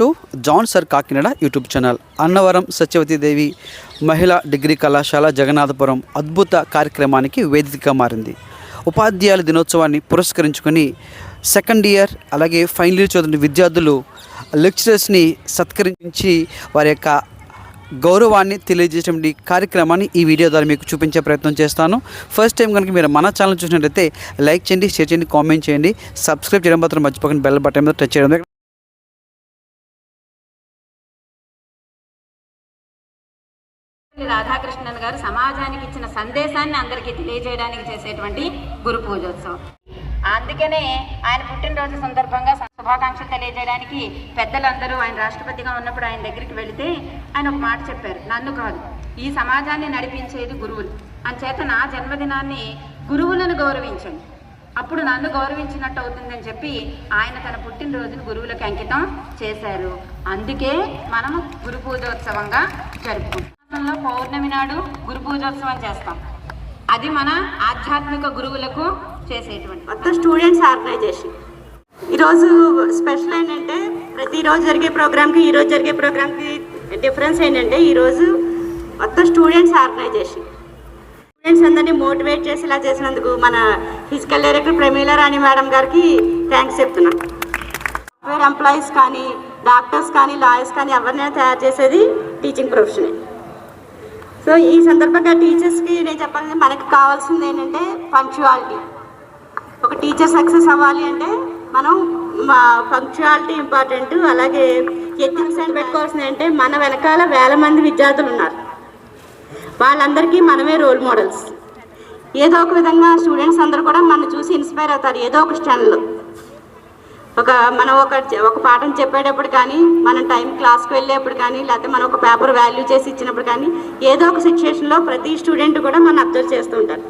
To John sir Kakinada YouTube channel Annavaram Satyavathidevi మహిళా degree కళాశాల జగన్నాథపురం అద్భుత కార్యక్రమానికి వేదికగా మారింది. ఉపాధ్యాయుల దినోత్సవాన్ని పురస్కరించుకొని సెకండ్ ఇయర్ అలాగే ఫైనల్ ఇయర్ చదువుతున్న విద్యార్థులు లెక్చరర్స్ని సత్కరించి వారి యొక్క గౌరవాన్ని తెలియజేసేటువంటి కార్యక్రమాన్ని ఈ వీడియో ద్వారా మీకు చూపించే ప్రయత్నం చేస్తాను. ఫస్ట్ టైం కనుక మీరు మన ఛానల్ చూసినట్లయితే లైక్ చేయండి షేర్ చేయండి కామెంట్ చేయండి సబ్స్క్రైబ్ చేయడం మాత్రం మర్చిపోకండి బెల్ బటన్ మీద టచ్ చేయడం. సందేశాన్ని అందరికీ తెలియజేయడానికి చేసేటువంటి గురు పూజోత్సవం. అందుకనే ఆయన పుట్టినరోజు సందర్భంగా శుభాకాంక్షలు తెలియజేయడానికి పెద్దలందరూ ఆయన రాష్ట్రపతిగా ఉన్నప్పుడు ఆయన దగ్గరికి వెళితే ఆయన ఒక మాట చెప్పారు. నన్ను కాదు ఈ సమాజాన్ని నడిపించేది గురువులు. అంచేత నా జన్మదినాన్ని గురువులను గౌరవించండి. అప్పుడు నన్ను గౌరవించినట్టు అవుతుందని చెప్పి ఆయన తన పుట్టినరోజును గురువులకు అంకితం చేశారు. అందుకే మనము గురు పూజోత్సవంగా జరుపుకుంటాం. పౌర్ణమి నాడు గురు పూజోత్సవం చేస్తాం. అది మన ఆధ్యాత్మిక గురువులకు చేసేటువంటి మొత్తం స్టూడెంట్స్ ఆర్గనైజేషన్. ఈరోజు స్పెషల్ ఏంటంటే ప్రతిరోజు జరిగే ప్రోగ్రామ్కి ఈరోజు జరిగే ప్రోగ్రామ్కి డిఫరెన్స్ ఏంటంటే ఈరోజు మొత్తం స్టూడెంట్స్ ఆర్గనైజేషన్. స్టూడెంట్స్ అందరినీ మోటివేట్ చేసి ఇలా చేసినందుకు మన physical director Pramila Rani madam గారికి థ్యాంక్స్ చెప్తున్నాను సాఫ్ట్వేర్ ఎంప్లాయీస్ కానీ డాక్టర్స్ కానీ లాయర్స్ కానీ ఎవరినైనా తయారు చేసేది టీచింగ్ ప్రొఫెషనే. సో ఈ సందర్భంగా టీచర్స్కి నేను చెప్పాలంటే మనకు కావాల్సింది ఏంటంటే పంక్చువాలిటీ ఒక టీచర్ సక్సెస్ అవ్వాలి అంటే మనం మా పంక్చువాలిటీ ఇంపార్టెంట్ అలాగే ఎథిక్స్ అని పెట్టుకోవాల్సింది అంటే మన వెనకాల వేల మంది విద్యార్థులు ఉన్నారు. వాళ్ళందరికీ మనమే రోల్ మోడల్స్ ఏదో ఒక విధంగా స్టూడెంట్స్ అందరూ కూడా మనం చూసి ఇన్స్పైర్ అవుతారు. ఏదో ఒక స్టాండ్లో ఒక మనం ఒక ఒక పాఠం చెప్పేటప్పుడు కానీ మనం టైం క్లాస్కి వెళ్ళేప్పుడు కానీ లేకపోతే మనం ఒక పేపర్ వాల్యూ చేసి ఇచ్చినప్పుడు కానీ ఏదో ఒక సిచ్యువేషన్లో ప్రతి స్టూడెంట్ కూడా మనం అబ్జర్వ్ చేస్తూ ఉంటారు.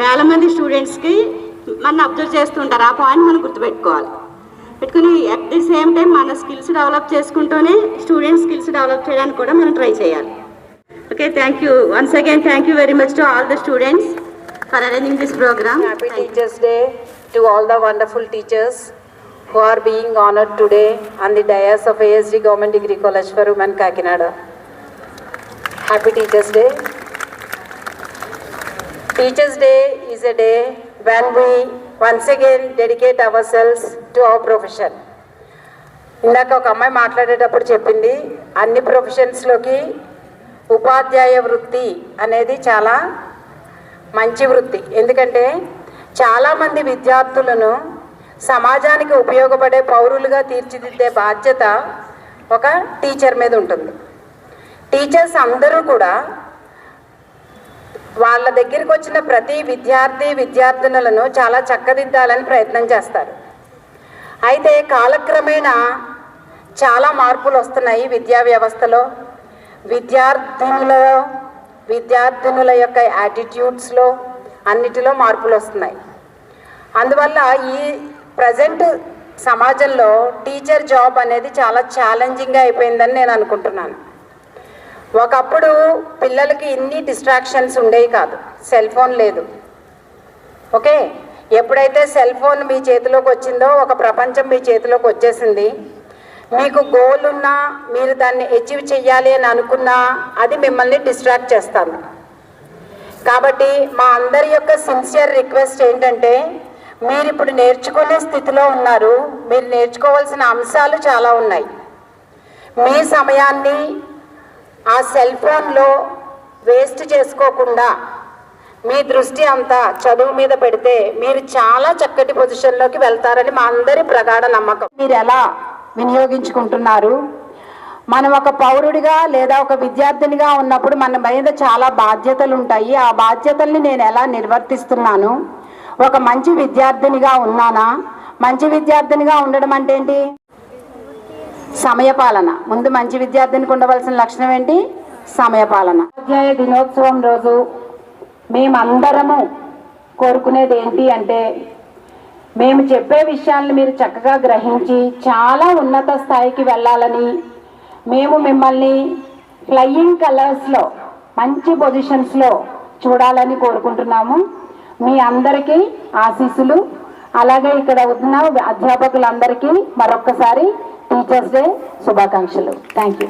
వేల మంది స్టూడెంట్స్కి మనం అబ్జర్వ్ చేస్తూ ఉంటారు. ఆ పాయింట్ మనం గుర్తుపెట్టుకోవాలి. పెట్టుకుని అట్ ది సేమ్ టైం మన స్కిల్స్ డెవలప్ చేసుకుంటూనే స్టూడెంట్ స్కిల్స్ డెవలప్ చేయడానికి కూడా మనం ట్రై చేయాలి. Okay thank you. Once again thank you very much to all the students for arranging this programme. Happy Teachers Day to all the wonderful teachers who are being honored today on the dais of ASD Government Degree College for Women Kakinada. Happy Teachers Day. Teachers Day is a day when we once again dedicate ourselves to our profession. ఇందాక ఒక అమ్మాయి మాట్లాడేటప్పుడు చెప్పింది అన్ని ప్రొఫెషన్స్లోకి ఉపాధ్యాయ వృత్తి అనేది చాలా మంచి వృత్తి ఎందుకంటే చాలామంది విద్యార్థులను సమాజానికి ఉపయోగపడే పౌరులుగా తీర్చిదిద్దే బాధ్యత ఒక టీచర్ మీద ఉంటుంది. టీచర్స్ అందరూ కూడా వాళ్ళ దగ్గరికి వచ్చిన ప్రతి విద్యార్థి విద్యార్థినులను చాలా చక్కదిద్దాలని ప్రయత్నం చేస్తారు. అయితే కాలక్రమేణా చాలా మార్పులు వస్తున్నాయి విద్యా వ్యవస్థలో. విద్యార్థినులలో విద్యార్థినుల యొక్క యాటిట్యూడ్స్లో అన్నిటిలో మార్పులు వస్తున్నాయి. అందువల్ల ఈ ప్రజెంట్ సమాజంలో టీచర్ జాబ్ అనేది చాలా ఛాలెంజింగ్గా అయిపోయిందని నేను అనుకుంటున్నాను. ఒకప్పుడు పిల్లలకి ఇన్ని డిస్ట్రాక్షన్స్ ఉండేవి కాదు. సెల్ ఫోన్ లేదు. ఓకే? ఎప్పుడైతే సెల్ ఫోన్ మీ చేతిలోకి వచ్చిందో ఒక ప్రపంచం మీ చేతిలోకి వచ్చేసింది. మీకు గోల్ ఉన్నా మీరు దాన్ని అచీవ్ చెయ్యాలి అని అనుకున్నా అది మిమ్మల్ని డిస్ట్రాక్ట్ చేస్తాను. కాబట్టి మా అందరి యొక్క సిన్సియర్ రిక్వెస్ట్ ఏంటంటే మీరు ఇప్పుడు నేర్చుకునే స్థితిలో ఉన్నారు. మీరు నేర్చుకోవాల్సిన అంశాలు చాలా ఉన్నాయి. మీ సమయాన్ని ఆ సెల్ ఫోన్లో వేస్ట్ చేసుకోకుండా మీ దృష్టి అంతా చదువు మీద పెడితే మీరు చాలా చక్కటి పొజిషన్లోకి వెళ్తారని మా అందరి ప్రగాఢ నమ్మకం. మీరు ఎలా వినియోగించుకుంటున్నారు? మనం ఒక పౌరుడిగా లేదా ఒక విద్యార్థినిగా ఉన్నప్పుడు మన మీద చాలా బాధ్యతలు ఉంటాయి ఆ బాధ్యతల్ని నేను ఎలా నిర్వర్తిస్తున్నాను? ఒక మంచి విద్యార్థినిగా ఉన్నానా? మంచి విద్యార్థినిగా ఉండడం అంటే ఏంటి? సమయపాలన. ముందు మంచి విద్యార్థినికి ఉండవలసిన లక్షణం ఏంటి? సమయపాలన. ఉపాధ్యాయ దినోత్సవం రోజు మేమందరము కోరుకునేది ఏంటి అంటే మేము చెప్పే విషయాలను మీరు చక్కగా గ్రహించి చాలా ఉన్నత స్థాయికి వెళ్ళాలని మేము మిమ్మల్ని ఫ్లయింగ్ కలర్స్లో మంచి పొజిషన్స్లో చూడాలని కోరుకుంటున్నాము. మీ అందరికీ ఆశీస్సులు. అలాగే ఇక్కడ ఉన్న అధ్యాపకులందరికీ మరొక్కసారి టీచర్స్ డే శుభాకాంక్షలు. థ్యాంక్ యూ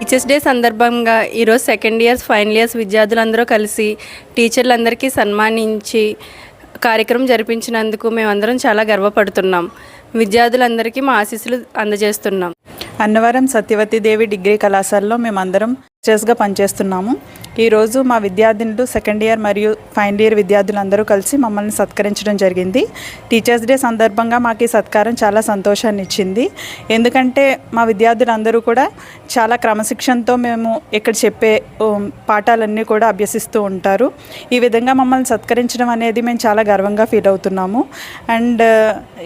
టీచర్స్ డే సందర్భంగా ఈరోజు సెకండ్ ఇయర్స్ ఫైనల్ ఇయర్స్ విద్యార్థులందరూ కలిసి టీచర్లందరికీ సన్మానించి కార్యక్రమం జరిపించినందుకు మేమందరం చాలా గర్వపడుతున్నాం. విద్యార్థులందరికీ మా ఆశీస్సులు అందజేస్తున్నాం. అన్నవరం సత్యవతి దేవి డిగ్రీ కళాశాలలో మేమందరం టీచర్స్గా పనిచేస్తున్నాము. ఈరోజు మా విద్యార్థినులు సెకండ్ ఇయర్ మరియు ఫైనల్ ఇయర్ విద్యార్థులందరూ కలిసి మమ్మల్ని సత్కరించడం జరిగింది. టీచర్స్ డే సందర్భంగా మాకు ఈ సత్కారం చాలా సంతోషాన్ని ఇచ్చింది. ఎందుకంటే మా విద్యార్థులందరూ కూడా చాలా క్రమశిక్షణతో మేము ఇక్కడ చెప్పే పాఠాలన్నీ కూడా అభ్యసిస్తూ ఉంటారు. ఈ విధంగా మమ్మల్ని సత్కరించడం అనేది మేము చాలా గర్వంగా ఫీల్ అవుతున్నాము. అండ్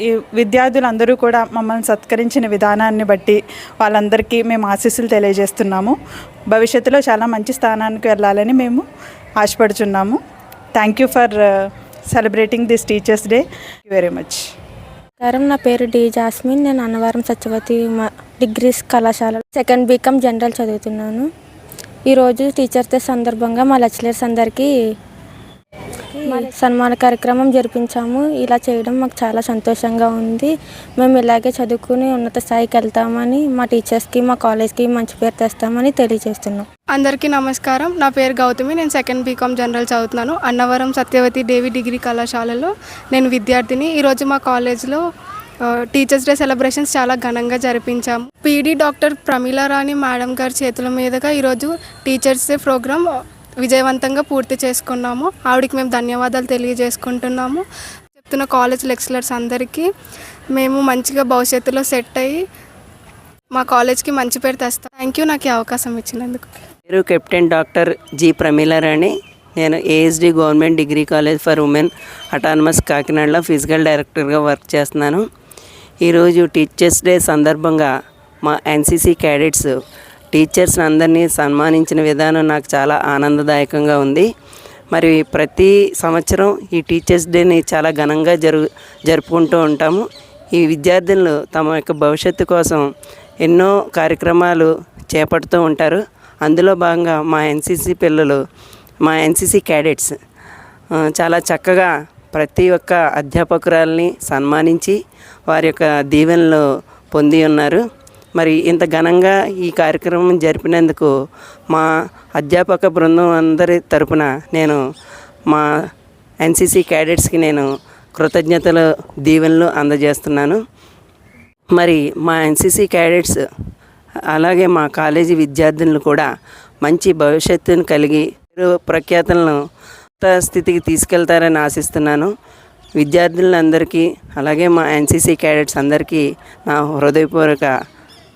ఈ విద్యార్థులందరూ కూడా మమ్మల్ని సత్కరించిన విధానాన్ని బట్టి వాళ్ళందరికీ మేము ఆశీస్సులు తెలియజేస్తున్నాము. భవిష్యత్తులో చాలా మంచి స్థానానికి వెళ్ళాలని మేము ఆశపడుచున్నాము. Thank you for celebrating this teachers day very much నమస్కారం. నా పేరు డి జాస్మిన్. నేను అన్నవరం సత్యవతి డిగ్రీస్ కళాశాల సెకండ్ బీకామ్ జనరల్ చదువుతున్నాను. ఈరోజు టీచర్స్ డే సందర్భంగా మా లెక్చరర్స్ అందరికీ సన్మాన కార్యక్రమం జరిపించాము. ఇలా చేయడం మాకు చాలా సంతోషంగా ఉంది. మేము ఇలాగే చదువుకుని ఉన్నత స్థాయికి వెళ్తామని మా టీచర్స్కి మా కాలేజ్కి మంచి పేరు తెస్తామని తెలియజేస్తున్నాం. అందరికీ నమస్కారం. నా పేరు గౌతమి. నేను సెకండ్ బీకామ్ జనరల్ చదువుతున్నాను. అన్నవరం సత్యవతి దేవి డిగ్రీ కళాశాలలో నేను విద్యార్థిని. ఈరోజు మా కాలేజ్లో టీచర్స్ డే సెలబ్రేషన్స్ చాలా ఘనంగా జరిపించాము. పీడీ డాక్టర్ ప్రమీలారాణి మేడం గారి చేతుల మీదుగా ఈరోజు టీచర్స్ డే ప్రోగ్రామ్ విజయవంతంగా పూర్తి చేసుకున్నాము. ఆవిడకి మేము ధన్యవాదాలు తెలియజేసుకుంటున్నాము. చెప్తున్న కాలేజ్ లెక్చరర్స్ అందరికీ మేము మంచిగా భవిష్యత్తులో సెట్ అయ్యి మా కాలేజ్కి మంచి పేరు తెస్తాం. థ్యాంక్ యూ నాకు ఈ అవకాశం ఇచ్చినందుకు. పేరు captain doctor G Pramila Rani. నేను ASD government degree college for women autonomous కాకినాడలో ఫిజికల్ డైరెక్టర్గా వర్క్ చేస్తున్నాను. ఈరోజు టీచర్స్ డే సందర్భంగా మా ఎన్సీసీ క్యాడెట్స్ టీచర్స్ అందరినీ సన్మానించిన విధానం నాకు చాలా ఆనందదాయకంగా ఉంది. మరి ప్రతి సంవత్సరం ఈ టీచర్స్ డేని చాలా ఘనంగా జరు జరుపుకుంటూ ఉంటాము. ఈ విద్యార్థులు తమ యొక్క భవిష్యత్తు కోసం ఎన్నో కార్యక్రమాలు చేపడుతూ ఉంటారు. అందులో భాగంగా మా ఎన్సీసీ పిల్లలు మా ఎన్సీసీ క్యాడెట్స్ చాలా చక్కగా ప్రతి ఒక్క అధ్యాపకురాల్ని సన్మానించి వారి యొక్క దీవెనలు పొంది ఉన్నారు. మరి ఇంత ఘనంగా ఈ కార్యక్రమం జరిపినందుకు మా అధ్యాపక బృందం అందరి తరపున నేను మా ఎన్సీసీ క్యాడెట్స్కి నేను కృతజ్ఞతలు దీవెనలు అందజేస్తున్నాను. మరి మా ఎన్సీసీ క్యాడెట్స్ అలాగే మా కాలేజీ విద్యార్థులను కూడా మంచి భవిష్యత్తును కలిగి ప్రఖ్యాతలను స్థితికి తీసుకెళ్తారని ఆశిస్తున్నాను. విద్యార్థులందరికీ అలాగే మా ఎన్సీసీ క్యాడెట్స్ అందరికీ నా హృదయపూర్వక